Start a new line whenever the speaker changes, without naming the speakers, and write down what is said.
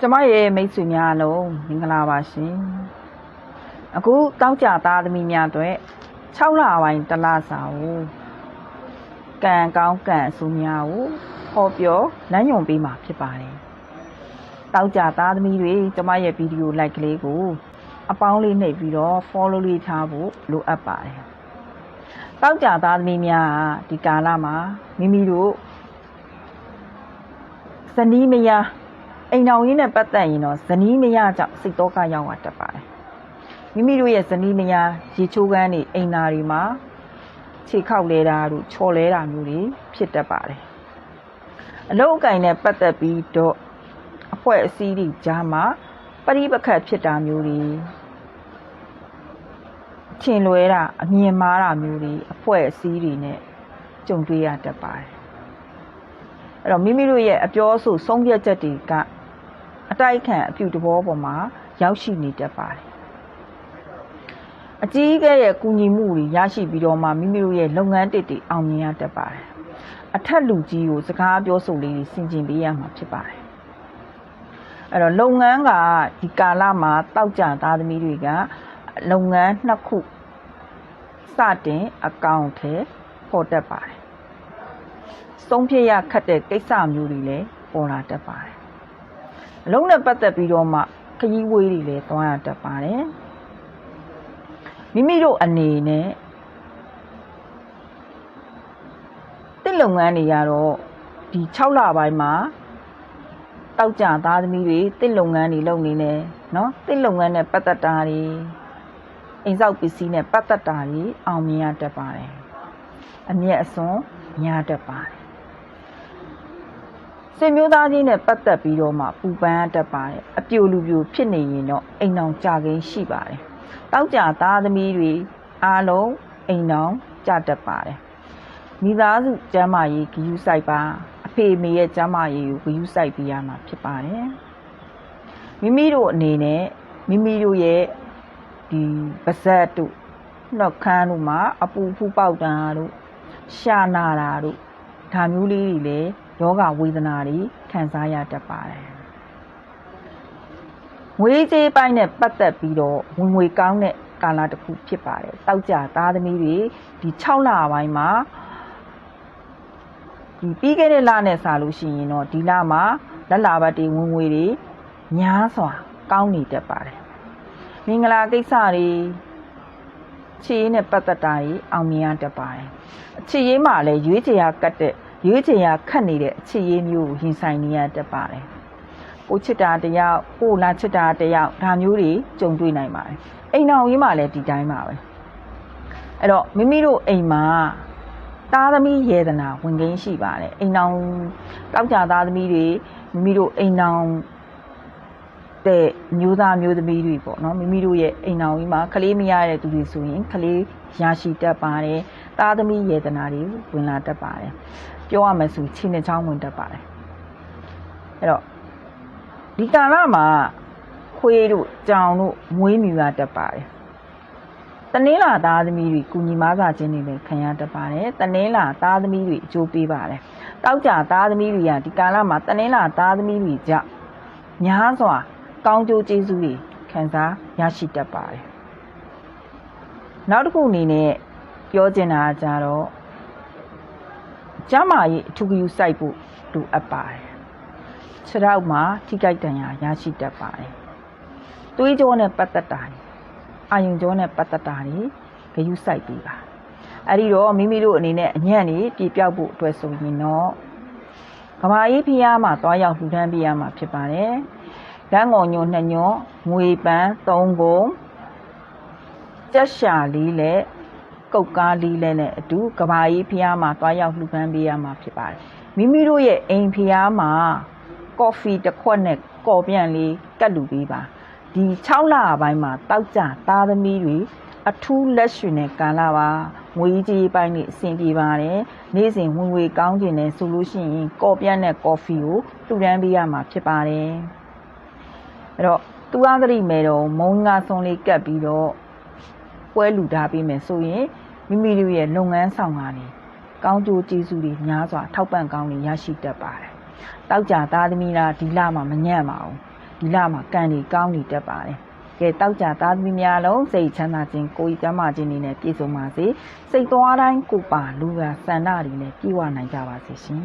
ကျမရဲ့မိတ်ဆွေများအလုံးမင်္ဂလာပါရှင်အခုတောက်ကြသားသမီးများအတွက်6လပိုင်းတစ်လစာကိုကံကောင်းကံအဆိုးများကိုဟောပြောလမ်းညွှန်ပေးမှာဖြစ်ပါတယ်တောက်ကြသားသမီးတွေကျမရဲ့ဗီဒီယို like ကလေးကိုအပေါင်းလေးနှိပ်ပြီးတော့ follow လေးထားဖို့လိုအပ်ပါတယ် တောက်ကြသားသမီးများကဒီကာလမှာမိမိတို့ဇနီးမယားအိမ်တော်ရင်းနဲ့ပတ်သက်ရင်တော့ဇနီးမယားကြောင့်စိတ်တော့ကရောက်တာတက်ပါတယ်မိမိတို့ရဲ့ဇနီးမယားရေချိုးကန်းတွေအိမ်သားတွေမှာခြေခောက်လဲတာတို့ချော်လဲတာမျိုးတွေဖြစ်တတ်ပါတယ်အလုတ်အကင်နဲ့ပတ်သက်ပြီးတော့အဖွဲ့အစည်းတွေကြားမှာပရိပခတ်ဖြစ်တာမျိုးတွေ ထင်လွဲတာအမြင်မှားတာမျိုးတွေအဖွဲ့အစည်းတွေနဲ့ကြုံတွေ့ရတတ်ပါတယ်အဲ့တော့မိမိတို့ရဲ့အပြောအဆိုဆုံးဖြတ်ချက်တွေကအတိုက်ခံအပြုတဘောပေါ်မှာရောက်ရှိနေတတ်ပါတယ်အကြီးအကဲရဲ့ကူညီမှုတွေရရှိပြီးတော့မှမိမိတို့ရဲ့လုပ်ငန်းတစ်တွေအောင်မြင်ရတတ်ပါတယ်အထက်လူကြီးကိုစကားပြောဆိုလေးတွေဆင်ကျင်ပေးရမှာဖြစ်ပါတယ်အဲ့တော့လုပ်ငန်းကဒီကာလမှာတောက်ကြသားသမီးတွေကလုပ်ငန်းနှစ်ခု စတင်အကောင့်ထဲပေါ်တတ်ပါတယ်ဆုံးဖြတ်ရခက်တဲ့ကိစ္စမျိုးတွေလည်းပေါ်လာတတ်ပါတယ်အလုံးနဲ့ပတ်သက်ပြီးတော့မှခရီးဝေးတွေလည်းသွားရတတ်ပါတယ်မိမိတို့အနေနဲ့တစ်လုပ်ငန်းတွေကတော့ဒီ6လပိုင်းမှာတောက်ကြသားသမီးတွေတစ်လုပ်ငန်းတွေလုပ်နေတယ်เนาะတစ်လုပ်ငန်းနဲ့ပတ်သက်တာတွေ အိမ်ဆောက်ပစ္စည်းနဲ့ပတ်သက်တာတွေအောင်မြင်ရတတ်ပါတယ်အမျက်အစွန်းများတတ်ပါတယ်စင်မျိုးသားချင်းနဲ့ပတ်သက်ပြီးတော့မှပူပန်ရတတ်ပါတယ်အပြိုလူပြိုဖြစ်နေရင်တော့အိမ်အောင်ကြခင်းရှိပါတယ်တောက်ကြသားသမီးတွေအားလုံးအိမ်အောင်ကြတတ်ပါတယ်မိသားစုကျမ်းမာရေးဂယူးဆိုင်ပါအဖေအမေရဲ့ကျမ်းမာရေးကိုဂယူးဆိုင်ပေးရမှာဖြစ်ပါတယ်မိမိတို့အနေနဲ့မိမိတို့ရဲ့ ဒီပါဇက်တို့နှုတ်ခမ်းတို့မှာအပူဖူးပေါက်တာတို့ရှာနာတာတို့ဒါမျိုးလေးတွေလည်းယောဂဝေဒနာတွေခံစားရတတ်ပါတယ်ငွေကြေးပိုင်းနဲ့ပတ်သက်ပြီးတော့ဝင်ငွေကောင်းတဲ့ကာလတစ်ခုဖြစ်ပါတယ်တောက်ကြသားသမီးတွေဒီ6လပိုင်းမှာဒီပြီးခဲ့တဲ့လနဲ့စာလို့ရှိရင်တော့ဒီလမှာလက်လာဘတ်တွေဝင်ငွေတွေများစွာကောင်းနေတတ်ပါတယ် မင်္ဂလာကိစ္စတွေခြေရင်းနဲ့ပတ်သက်တာတွေအောင်မြင်ရတတ်ပါတယ်ခြေရင်းမှာလည်းရွေးချယ်ရကတ်တဲ့ရွေးချယ်ရခတ်နေတဲ့အခြေရေးမျိုးကိုရင်ဆိုင်နေရတတ်ပါတယ်။ကိုချစ်တာတယောက်ကိုလာချစ်တာတယောက်ဒါမျိုးတွေကြုံတွေ့နိုင်ပါတယ်။အိမ်တော်ကြီးမှလည်းဒီတိုင်းပါပဲ။အဲ့တော့မိမိတို့အိမ်မှာသားသမီးရေဒနာဝင်ကင်းရှိပါတယ်။အိမ်တော်တောက်ကြသားသမီးတွေမိမိတို့အိမ် တော်တဲ့မျိုးသားမျိုးသမီးတွေပေါ့နော်မိမိတို့ရဲ့အိမ်တော်ကြီးမှာကလေးမရတဲ့သူတွေဆိုရင်ကလေးရရှိတတ်ပါတယ်။သားသမီးရေဒနာတွေဝင်လာတတ်ပါတယ်။ပြောရမယ်ဆိုခြေနဲ့ချောင်းဝင်တတ်ပါတယ်အဲ့တော့ဒီကာလမှာခွေးတို့ကြောင်တို့မွေးမြူရတတ်ပါတယ်တနင်္လာသားသမီးတွေကုညီမားစာချင်းတွေလည်းခံရတတ်ပါတယ်တနင်္လာသားသမီးတွေအကျိုးပေးပါတယ်တောက်ကြသားသမီးတွေကဒီကာလမှာတနင်္လာသားသမီးတွေကြောင့်များစွာ ကောင်းကျိုးကျေးဇူးတွေခံစားရရှိတတ်ပါတယ်နောက်တစ်ခုအနေနဲ့ပြောချင်တာကြတော့ကျမ်းမာရေးအထူးဂရုစိုက်ဖို့လိုအပ်ပါတယ်ခြေထောက်မှာထိကြိုက်တန်ရာရရှိတတ်ပါတယ်သွေးကြောနဲ့ပတ်သက်တာတွေအာယုံကြောနဲ့ပတ်သက်တာတွေဂရုစိုက်ပြီးပါအဲ့ဒီတော့မိမိတို့အနေနဲ့အညံ့နေပြေပြောက်ဖို့အတွက်ဆိုရင်တော့ကဘာကြီးဖျားမှာတွားရောက်လှူဒန်းပေးရမှာဖြစ်ပါတယ် လမ်းငုံညိုနှစ်ညွန်ငွေပန်း၃ကုန်ကြက်ရှာလေးနဲ့ကုတ်ကားလေးလဲနဲ့အတူကဘာကြီးဖျားမှာတွားရောက်လှူပန်းပေးရမှာဖြစ်ပါတယ်မိမိတို့ရဲ့အိမ်ဖျားမှာကော်ဖီတစ်ခွက်နဲ့ကော်ပြန့်လေးကတ်လူပေးပါဒီ6လပိုင်းမှာတောက်ကြသားသမီးတွေအထူးလက်ရှင်နဲ့ကာလာပါငွေကြီးပိုင်းနေအဆင်ပြေပါတယ်နေ့စဉ်ဝင်ငွေကောင်းကျင်တယ်ဆိုလို့ရှိရင်ကော်ပြန့်နဲ့ကော်ဖီကိုတူတန်းပေးရမှာဖြစ်ပါတယ် အဲ့တော့သူအားသတိမဲ့တော့မုံငါဆုံးလေးကတ်ပြီးတော့ပွဲလူထားပေးမယ်ဆိုရင်မိမိတို့ရဲ့လုပ်ငန်းဆောင်ကနေကောင်းကျိုးကျေးဇူးတွေများစွာထောက်ပံ့ကောင်းတွေရရှိတတ်ပါတယ်တောက်ကြသားသမီးလားဒီလမှာမညံ့ပါဘူးဒီလမှာကံတွေကောင်းနေတတ်ပါတယ်ကဲတောက်ကြသားသမီးများလုံးစိတ်ချမ်းသာခြင်းကိုယ်ကြီးကျမ်းမာခြင်းတွေနဲ့ပြည့်စုံပါစေစိတ်သွားတိုင်းကိုယ်ပါလူရာဆန္ဒတွေနဲ့ပြည့်ဝနိုင်ကြပါစေရှင်